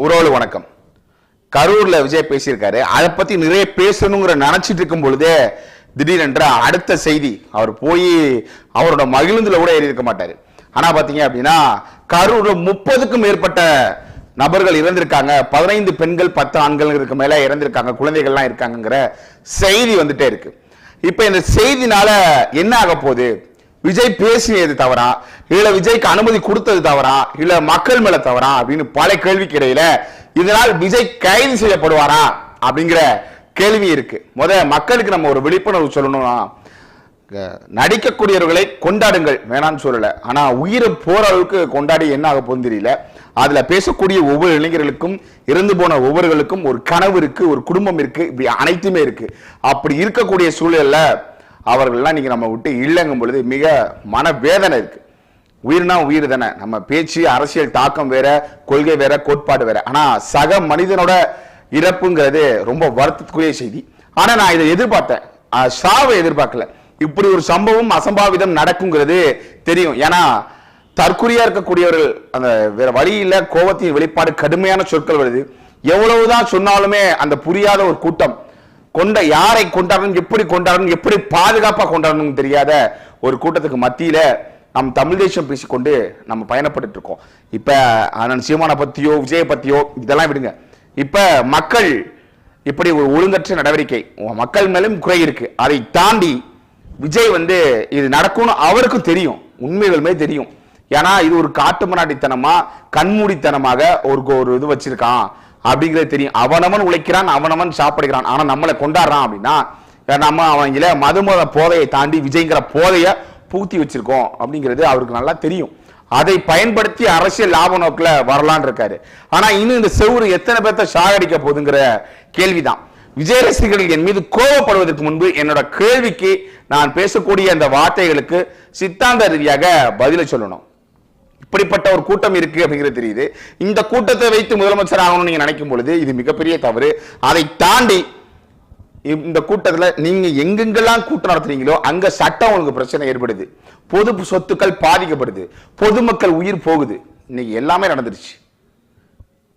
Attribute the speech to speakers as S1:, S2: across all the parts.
S1: உறவுகள் வணக்கம். கரூர்ல விஜய் பேசியிருக்காரு. அதை பத்தி நிறைய பேசணுங்கிற நினைச்சிட்டு இருக்கும் பொழுதே திடீரென்ற அடுத்த செய்தி அவர் போய் அவரோட மகிழ்ந்துல கூட ஏறி இருக்க மாட்டாரு. ஆனா பாத்தீங்க அப்படின்னா கரூர்ல முப்பதுக்கும் மேற்பட்ட நபர்கள் இறந்திருக்காங்க. பதினைந்து பெண்கள் பத்து ஆண்களுக்கு மேல இறந்திருக்காங்க. குழந்தைகள்லாம் இருக்காங்கங்கிற செய்தி வந்துட்டே இருக்கு. இப்ப இந்த செய்தினால என்ன ஆக போகுது? விஜய் பேசியது தவறா? இல்ல விஜய்க்கு அனுமதி கொடுத்தது தவறா? இல்ல மக்கள் மேல தவறா? அப்படின்னு பல கேள்விக்கு இடையில இதனால் விஜய் கைது செய்யப்படுவாரா? அப்படிங்கிற கேள்வி இருக்கு. முத மக்களுக்கு நம்ம ஒரு விழிப்புணர்வு சொல்லணும்னா நடிக்கக்கூடியவர்களை கொண்டாடுங்கள். வேணாம்னு சொல்லல. ஆனா உயிரை போற அளவுக்கு கொண்டாடி என்ன ஆக போகுதுன்னு தெரியல. அதுல பேசக்கூடிய ஒவ்வொரு இளைஞர்களுக்கும் இறந்து போன ஒவ்வொருவர்களுக்கும் ஒரு கனவு இருக்கு ஒரு குடும்பம் இருக்கு இப்படி அனைத்துமே இருக்கு. அப்படி இருக்கக்கூடிய சூழல்ல அவர்கள்லாம் இன்றைக்கி நம்ம விட்டு இல்லைங்கும் பொழுது மிக மனவேதனை இருக்குது உயிர்னா உயிர் தானே. நம்ம பேச்சு அரசியல் தாக்கம் வேற கொள்கை வேற கோட்பாடு வேற. ஆனால் சக மனிதனோட இறப்புங்கிறது ரொம்ப வருத்தத்துக்குரிய செய்தி. ஆனால் நான் இதை எதிர்பார்த்தேன். ஆஹ் சாவை எதிர்பார்க்கல. இப்படி ஒரு சம்பவம் அசம்பாவிதம் நடக்குங்கிறது தெரியும். ஏன்னா தற்குறியா இருக்கக்கூடியவர்கள் அந்த வேற வழியில் கோபத்தின் வெளிப்பாடு கடுமையான சொற்கள் வருது. எவ்வளவுதான் சொன்னாலுமே அந்த புரியாத ஒரு கூட்டம் கொண்ட யாரை கொண்டாடணும் எப்படி கொண்டாடணும் எப்படி பாதுகாப்பாக கொண்டாடணும் தெரியாத ஒரு கூட்டத்துக்கு மத்தியில் நம் தமிழ் தேசம் பேசிக்கொண்டு நம்ம பயணப்பட்டு இருக்கோம் இப்போ அண்ணன் சீமானை பற்றியோ விஜயை பற்றியோ இதெல்லாம் விடுங்க. இப்போ மக்கள் இப்படி ஒரு ஒழுங்கற்ற நடவடிக்கை மக்கள் மேலும் குறை இருக்கு. அதை தாண்டி விஜய் வந்து இது நடக்கும்னு அவருக்கும் தெரியும் உண்மைகளுமே தெரியும். ஏன்னா இது ஒரு காட்டு காட்டுமராட்டித்தனமா கண்மூடித்தனமாக ஒரு ஒரு இது வச்சிருக்கான். அப்படிங்கிறது தெரியும். அவனவன் உழைக்கிறான் அவனவன் சாப்பிடுகிறான். ஆனால் நம்மளை கொண்டாடுறான் அப்படின்னா நம்ம அவங்கள மதுமத போதையை தாண்டி விஜய்ங்கிற போதையை பூத்தி வச்சிருக்கோம் அப்படிங்கிறது அவருக்கு நல்லா தெரியும். அதை பயன்படுத்தி அரசியல் லாப நோக்கில் வரலான் இருக்காரு. ஆனால் இன்னும் இந்த செவ்வறு எத்தனை பேர்த்த சாகடிக்க போகுதுங்கிற கேள்விதான். விஜய் ரசிகர்கள் என் மீது கோபப்படுவதற்கு முன்பு என்னோட கேள்விக்கு நான் பேசக்கூடிய அந்த வார்த்தைகளுக்கு சித்தாந்த ரீதியாக பதிலை சொல்லணும். இப்படிப்பட்ட ஒரு கூட்டம் இருக்கு அப்படிங்கிறது தெரியுது. இந்த கூட்டத்தை வைத்து முதலமைச்சர் ஆகணும்னு நீங்க நினைக்கும் பொழுது இது மிகப்பெரிய தவறு. அதை தாண்டி இந்த கூட்டத்தில் நீங்க எங்கெங்கெல்லாம் கூட்டம் நடத்துறீங்களோ அங்க சட்டம் ஒழுங்கு பிரச்சனை ஏற்படுது. பொது சொத்துக்கள் பாதிக்கப்படுது. பொதுமக்கள் உயிர் போகுது. இன்னைக்கு எல்லாமே நடந்துருச்சு.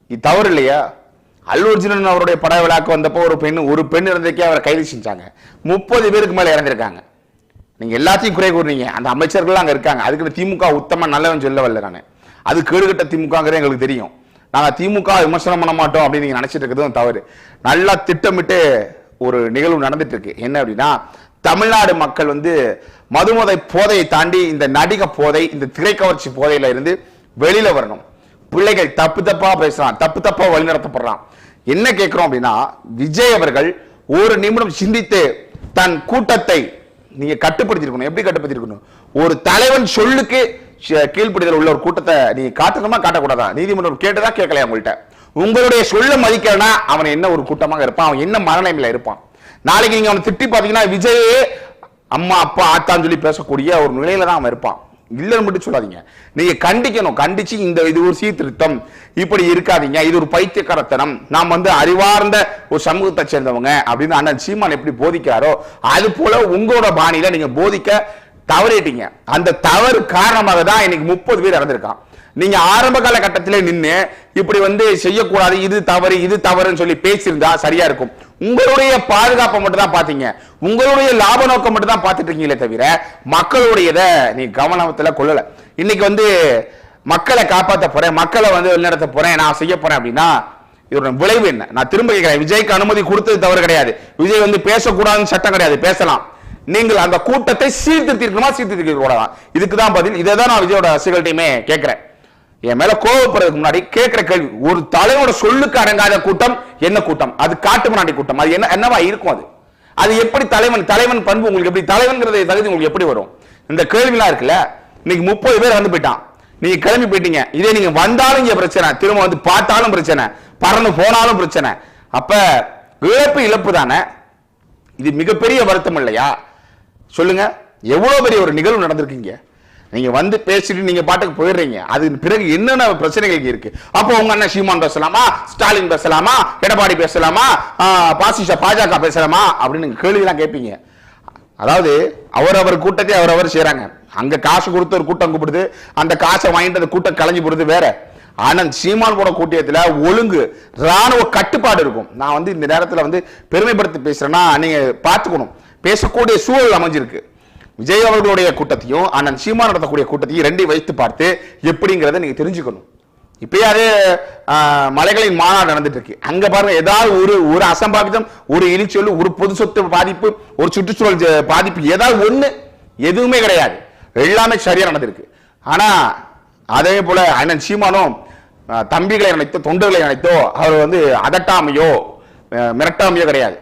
S1: இது தவறு இல்லையா? அல்லு அர்ஜுனன் அவருடைய பட விழாக்கு வந்தப்போ ஒரு பெண் ஒரு பெண் இருந்ததுக்கே அவரை கைது செஞ்சாங்க. முப்பது பேருக்கு மேலே இறந்திருக்காங்க. நீங்கள் எல்லாத்தையும் குறை கூறுறீங்க அந்த அமைச்சர்கள் அங்கே இருக்காங்க. அதுக்கு திமுக உத்தமாக நல்லவன் சொல்ல வரல நான். அது கேடுகட்ட திமுகங்கிறது எங்களுக்கு தெரியும். நாங்கள் திமுக விமர்சனம் பண்ண மாட்டோம் அப்படின்னு நீங்கள் நினச்சிட்டு இருக்கிறதும் தவறு. நல்லா திட்டமிட்டு ஒரு நிகழ்வு நடந்துட்டு இருக்கு. என்ன அப்படின்னா தமிழ்நாடு மக்கள் வந்து மதுமதை போதையை தாண்டி இந்த நடிக போதை இந்த திரைக்கவர்ச்சி போதையில இருந்து வெளியில வரணும். பிள்ளைகள் தப்பு தப்பா பேசுறான். தப்பு தப்பா வழிநடத்தப்படுறான். என்ன கேட்கிறோம் அப்படின்னா விஜய் அவர்கள் ஒரு நிமிடம் சிந்தித்து தன் கூட்டத்தை நீங்க கட்டுப்படுத்திருக்கணும் எப்படி கட்டுப்படுத்திருக்கணும் ஒரு தலைவன் சொல்லுக்கு ஷ- கீழ்ப்படிதல் உள்ள ஒரு கூட்டத்தை நீங்க காட்டணுமா? காட்டக்கூடாதா? நீதிமன்றம் கேட்டதா? கேட்கலையா உங்கள்கிட்ட உங்களுடைய சொல்ல மதிக்கலனா அவன் என்ன ஒரு கூட்டமாக இருப்பான்? அவன் என்ன மனநிலைமையில இருப்பான்? நாளைக்கு நீங்க அவனை திட்டி பாத்தீங்கன்னா விஜயே அம்மா அப்பா ஆத்தான்னு சொல்லி பேசக்கூடிய ஒரு நிலையில தான் அவன் இருப்பான். இல்லைன்னு மட்டும் சொல்லாதீங்க. நீங்க கண்டிக்கணும். கண்டிச்சு இந்த இது ஒரு சீர்திருத்தம். இப்படி இருக்காதீங்க. இது ஒரு பைத்தியக்காரத்தனம். நாம் வந்து அறிவார்ந்த ஒரு சமூகத்தை சேர்ந்தவங்க அப்படின்னு அண்ணன் சீமான் எப்படி போதிக்கிறாரோ அது போல உங்களோட பாணியில நீங்க போதிக்க தவறிட்டீங்க. அந்த தவறு காரணமாக தான் இன்னைக்கு முப்பது பேர் இறந்திருக்கான். நீங்க ஆரம்ப கால கட்டத்தில் நின்று இப்படி வந்து செய்யக்கூடாது இது தவறு இது தவறுன்னு சொல்லி பேசியிருந்தா சரியா இருக்கும். உங்களுடைய பாதுகாப்பை மட்டும் தான் பாத்தீங்க உங்களுடைய லாப நோக்கம் மட்டும் தான் பார்த்துட்டு இருக்கீங்களே தவிர மக்களுடையத நீ கவனத்துல கொள்ளல. இன்னைக்கு வந்து மக்களை காப்பாற்ற போறேன் மக்களை வந்து வழிநடத்த போறேன் நான் செய்ய போறேன் அப்படின்னா இதோட விளைவு என்ன? நான் திரும்ப கேட்கிறேன் விஜய்க்கு அனுமதி கொடுத்தது தவறு கிடையாது. விஜய் வந்து பேசக்கூடாதுன்னு சட்டம் கிடையாது பேசலாம். நீங்கள் அந்த கூட்டத்தை சீர்திருத்திருக்கணுமா சீர்திருத்திருக்க கூடாதான் இதுக்கு தான் பதில். இதை தான் நான் விஜயோட ரசிகர்கள்ட்டையுமே கேட்கிறேன். என் மேல கோவப்படுறதுக்கு முன்னாடி கேட்கிற கேள்வி ஒரு தலைவனோட சொல்லுக்கு அடங்காத கூட்டம் என்ன கூட்டம்? அது காட்டு முன்னாடி கூட்டம். அது என்ன என்னவா இருக்கும் அது? அது எப்படி தலைவன் தலைவன் பண்பு உங்களுக்கு எப்படி தலைவன்கிறத தகுதி உங்களுக்கு எப்படி வரும்? இந்த கேள்விலாம் இருக்குல்ல? இன்னைக்கு முப்பது பேர் வந்து போயிட்டான். நீங்க கிளம்பி போயிட்டீங்க. இதே நீங்க வந்தாலும் இங்க பிரச்சனை திரும்ப வந்து பார்த்தாலும் பிரச்சனை பறந்து போனாலும் பிரச்சனை. அப்ப இழப்பு இழப்பு தானே? இது மிகப்பெரிய வருத்தம் இல்லையா? சொல்லுங்க. எவ்வளவு பெரிய ஒரு நிகழ்வு நடந்திருக்கீங்க நீங்க வந்து பேசிட்டு நீங்க பாட்டுக்கு போயிடுறீங்க. அது பிறகு என்னென்ன பிரச்சனைகள் இருக்கு? அப்போ உங்க அண்ணன் சீமான் பேசலாமா? ஸ்டாலின் பேசலாமா? எடப்பாடி பேசலாமா? பாசிஷா பாசிச பாஜக பேசலாமா? அப்படின்னு நீங்க கேள்விலாம் கேட்பீங்க. அதாவது அவரவர் கூட்டத்தை அவரவர் செய்கிறாங்க அங்க காசு கொடுத்து ஒரு கூட்டம் கூப்பிடுது. அந்த காசை வாங்கிட்டு அந்த கூட்டம் கலைஞ்சு போடுது வேற. அண்ணன் சீமான் போட கூட்டியத்தில் ஒழுங்கு ராணுவ கட்டுப்பாடு இருக்கும். நான் வந்து இந்த நேரத்தில் வந்து பெருமைப்படுத்தி பேசுறேன்னா நீங்க பார்த்துக்கணும். பேசக்கூடிய சூழல் அமைஞ்சிருக்கு. விஜய் அவர்களுடைய கூட்டத்தையும் அண்ணன் சீமா நடத்தக்கூடிய கூட்டத்தையும் ரெண்டையும் வைத்து பார்த்து எப்படிங்கிறத நீங்க தெரிஞ்சுக்கணும். இப்பயாவது மலைகளின் மாநாடு நடந்துட்டு இருக்கு அங்க பாருங்க ஏதாவது ஒரு ஒரு அசம்பாவிதம் ஒரு இனிச்சொல்லு ஒரு பொது சொத்து பாதிப்பு ஒரு சுற்றுச்சூழல் பாதிப்பு ஏதாவது ஒண்ணு எதுவுமே கிடையாது. எல்லாமே சரியா நடந்திருக்கு. ஆனா அதே போல அண்ணன் சீமானும் தம்பிகளை நினைத்தோ தொண்டர்களை நினைத்தோ அவர் வந்து அதட்டாமையோ மிரட்டாமையோ கிடையாது.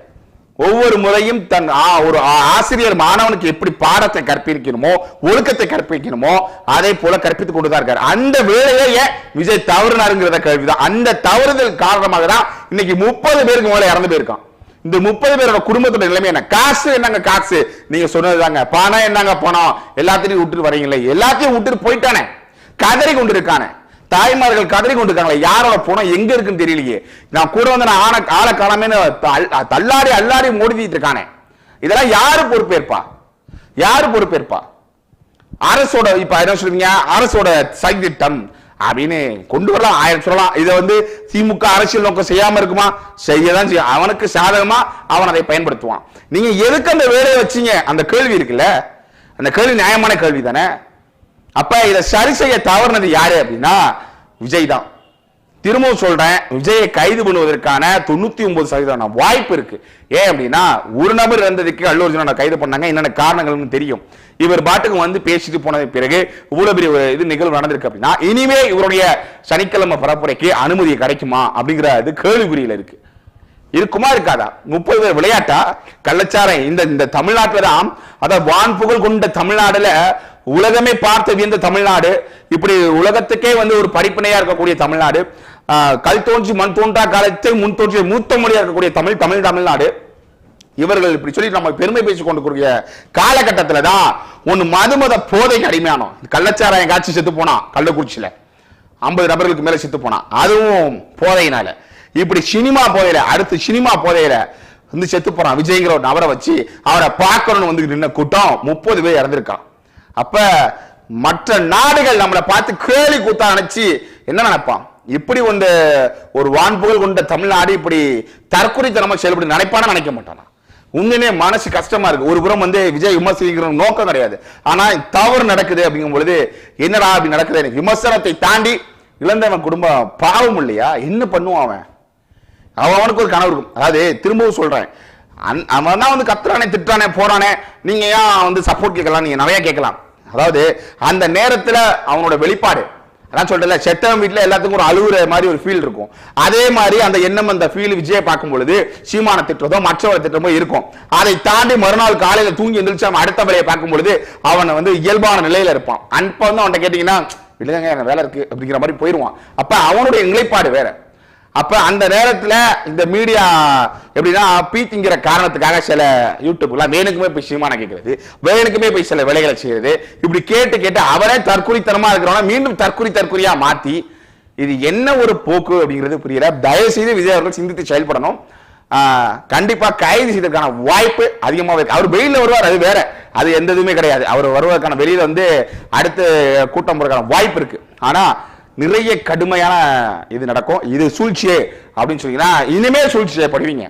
S1: ஒவ்வொரு முறையும் தன் ஆ- ஒரு ஆ- ஆசிரியர் மாணவனுக்கு எப்படி பாடத்தை கற்பிக்கணுமோ ஒழுக்கத்தை கற்பிக்கணுமோ அதே போல கற்பித்துக் கொண்டுதான் இருக்காரு. அந்த வேலையை ஏன் விஜய் தவறுனாருங்கிறத கேள்விதான். அந்த தவறுதல் காரணமாக தான் இன்னைக்கு முப்பது பேருக்கு மேல இறந்து போயிருக்கான். இந்த முப்பது பேரோட குடும்பத்தோட நிலைமை என்ன? காசு என்னங்க காசு? நீங்க சொன்னதுதாங்க. பணம் என்னங்க பணம்? எல்லாத்தையும் விட்டுட்டு வரீங்களே. எல்லாத்தையும் விட்டுட்டு போயிட்டானே. கதறி கொண்டு இருக்கானே தாய்மார்கள் கதறி கொண்டு இருக்காங்களே யாரோட பணம் எங்க இருக்குன்னு தெரியலையே. நான் கூட வந்து நான் ஆன ஆளை காணாமேன்னு தள்ளாடி அல்லாடி மோடிட்டு இருக்கானே. இதெல்லாம் யாரு பொறுப்பேற்பா? யாரு பொறுப்பேற்பா? அரசோட இப்ப என்ன சொல்றீங்க? அரசோட சதித்திட்டம் அப்படின்னு கொண்டு வரலாம் ஆயிரம் சொல்லலாம். இதை வந்து திமுக அரசியல் நோக்கம் செய்யாம இருக்குமா? செய்யதான் செய்யும். அவனுக்கு சாதகமா அவன் அதை பயன்படுத்துவான். நீங்க எதுக்கு அந்த வேலையை வச்சீங்க? அந்த கேள்வி இருக்குல்ல? அந்த கேள்வி நியாயமான கேள்வி தானே அப்ப இதை சரி செய்ய தவறுனது யாரு அப்படின்னா விஜய் தான் திரும்பவும் சொல்றேன் விஜயை கைது பண்ணுவதற்கான தொண்ணூத்தி ஒன்பது சதவீதம் வாய்ப்பு இருக்கு. ஏன் அப்படின்னா ஒரு நபர் இருந்ததுக்கு அல்லூர் கைது பண்ணாங்க என்னென்ன காரணங்கள்னு தெரியும். இவர் பாட்டுக்கு வந்து பேசிட்டு போனது பிறகு இவ்வளவு பெரிய ஒரு இது நிகழ்வு நடந்திருக்கு அப்படின்னா இனிமே இவருடைய சனிக்கிழமை பரப்புரைக்கு அனுமதி கிடைக்குமா அப்படிங்கிற இது கேள்விக்குறியில இருக்கு. இருக்குமா இருக்காதா? முப்பது பேர் விளையாட்டா? கள்ளச்சாரம் இந்த இந்த தமிழ்நாட்டில் தான் அதாவது வான் புகழ் கொண்ட தமிழ்நாடுல உலகமே பார்த்து வியந்த தமிழ்நாடு. இப்படி உலகத்துக்கே வந்து ஒரு படிப்பினையா இருக்கக்கூடிய தமிழ்நாடு. கல் தோன்றி மண் தோன்றா காலத்தில் முன் தோன்றிய மூத்த மொழியா இருக்கக்கூடிய தமிழ் தமிழ் தமிழ்நாடு. இவர்கள் இப்படி சொல்லி நம்ம பெருமை பேசிக் கொண்டிருக்கிற காலகட்டத்துல தான் ஒன்னு மதுமத போதைக்கு அடிமையானோம். கள்ளச்சாராயம் காய்ச்சி செத்து போனான் கள்ளக்குறிச்சியில். ஐம்பது நபர்களுக்கு மேலே செத்து போனான் அதுவும் போதையினால. இப்படி சினிமா போதையில அடுத்து சினிமா போதையில வந்து செத்து போறான் விஜய்ங்கிற ஒரு நபரை வச்சு அவரை பார்க்கணும்னு வந்து நின்ன கூட்டம் முப்பது பேர் இறந்திருக்கான். அப்ப மற்ற நாடுகள் நம்மளை பார்த்து கேலி கூத்தா நினைச்சு என்ன நினைப்பான்? இப்படி வந்து ஒரு வான்புகழ் கொண்ட தமிழ்நாடு இப்படி தற்குறித்தனமா செயல்பட்டு நினைப்பானா நினைக்க மாட்டானா? உண்மையிலே மனசு கஷ்டமா இருக்கு. ஒரு புறம் வந்து விஜய் விமர்சிக்கிற நோக்கம் கிடையாது. ஆனா தவறு நடக்குது அப்படிங்கும் பொழுது என்னடா அப்படி நடக்குது? எனக்கு விமர்சனத்தை தாண்டி இழந்தவன் குடும்பம் பாவம் இல்லையா? என்ன பண்ணுவான் அவன்? அவனுக்கு ஒரு கனவு இருக்கும். அதாவது திரும்பவும் சொல்றேன். அவன் தான் வந்து கத்துறானே திட்டானே போறானே நீங்க ஏன் வந்து சப்போர்ட் கேட்கலாம்? நீங்க நிறைய கேட்கலாம். அதாவது அந்த நேரத்துல அவனோட வெளிப்பாடு. அதான் சொல்றேன்ல செத்தவன் வீட்டுல எல்லாத்துக்கும் ஒரு அழுகுற மாதிரி ஒரு ஃபீல் இருக்கும். அதே மாதிரி அந்த எண்ணம் அந்த ஃபீல் விஜயை பார்க்கும் பொழுது சீமான திட்டதோ மற்றவரை திட்டமோ இருக்கும். அதை தாண்டி மறுநாள் காலையில தூங்கி எந்திரிச்சு அவன் அடுத்த வேலையை பார்க்கும் பொழுது அவனை வந்து இயல்பான நிலையில இருப்பான். அன்ப வந்து அவன்கிட்ட கேட்டீங்கன்னா இல்லைங்க எனக்கு வேலை இருக்கு அப்படிங்கிற மாதிரி போயிருவான். அப்ப அவனுடைய நிலைப்பாடு வேற. அப்ப அந்த நேரத்துல இந்த மீடியா எப்படின்னா பீத்திங்கிற காரணத்துக்காக சில யூடியூப்லாம் வேணுக்குமே போய் சினிமா கேட்கறது வேணுக்குமே போய் சில வேலைகளை செய்யறது இப்படி கேட்டு கேட்டு அவரே தற்குறித்தனமா இருக்கிறவன மீண்டும் தற்குறி தற்குறியா மாத்தி இது என்ன ஒரு போக்கு அப்படிங்கிறது புரியல. தயவு செய்து விஜய் அவர்கள் சிந்தித்து செயல்படணும். கண்டிப்பா கைது செய்வதற்கான வாய்ப்பு அதிகமாக இருக்கு. அவர் வெயில வருவார் அது வேற. அது எந்த இதுவுமே கிடையாது. அவர் வருவதற்கான வெளியில வந்து அடுத்து கூட்டம் போறதுக்கான வாய்ப்பு இருக்கு. ஆனா நிறைய கடுமையான இது நடக்கும். இது சூழ்ச்சியே அப்படின்னு சொன்னீங்கன்னா இனிமேல் சூழ்ச்சி செய்யப்படுவீங்க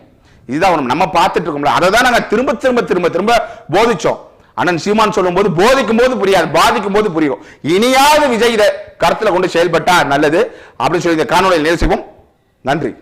S1: இதுதான் நம்ம- நம்ம பார்த்துட்டு இருக்கோம்ல. அதை தான் நாங்கள் திரும்ப திரும்ப திரும்ப திரும்ப போதிச்சோம். அண்ணன் சீமான் சொல்லும்போது போதிக்கும் போது புரியாது. பாதிக்கும் போது புரியும். இனியாவது விஜய் இதை கருத்தில் கொண்டு செயல்பட்டா நல்லது. அப்படின்னு சொல்லி இந்த காணொலியில் நேசிப்போம். நன்றி.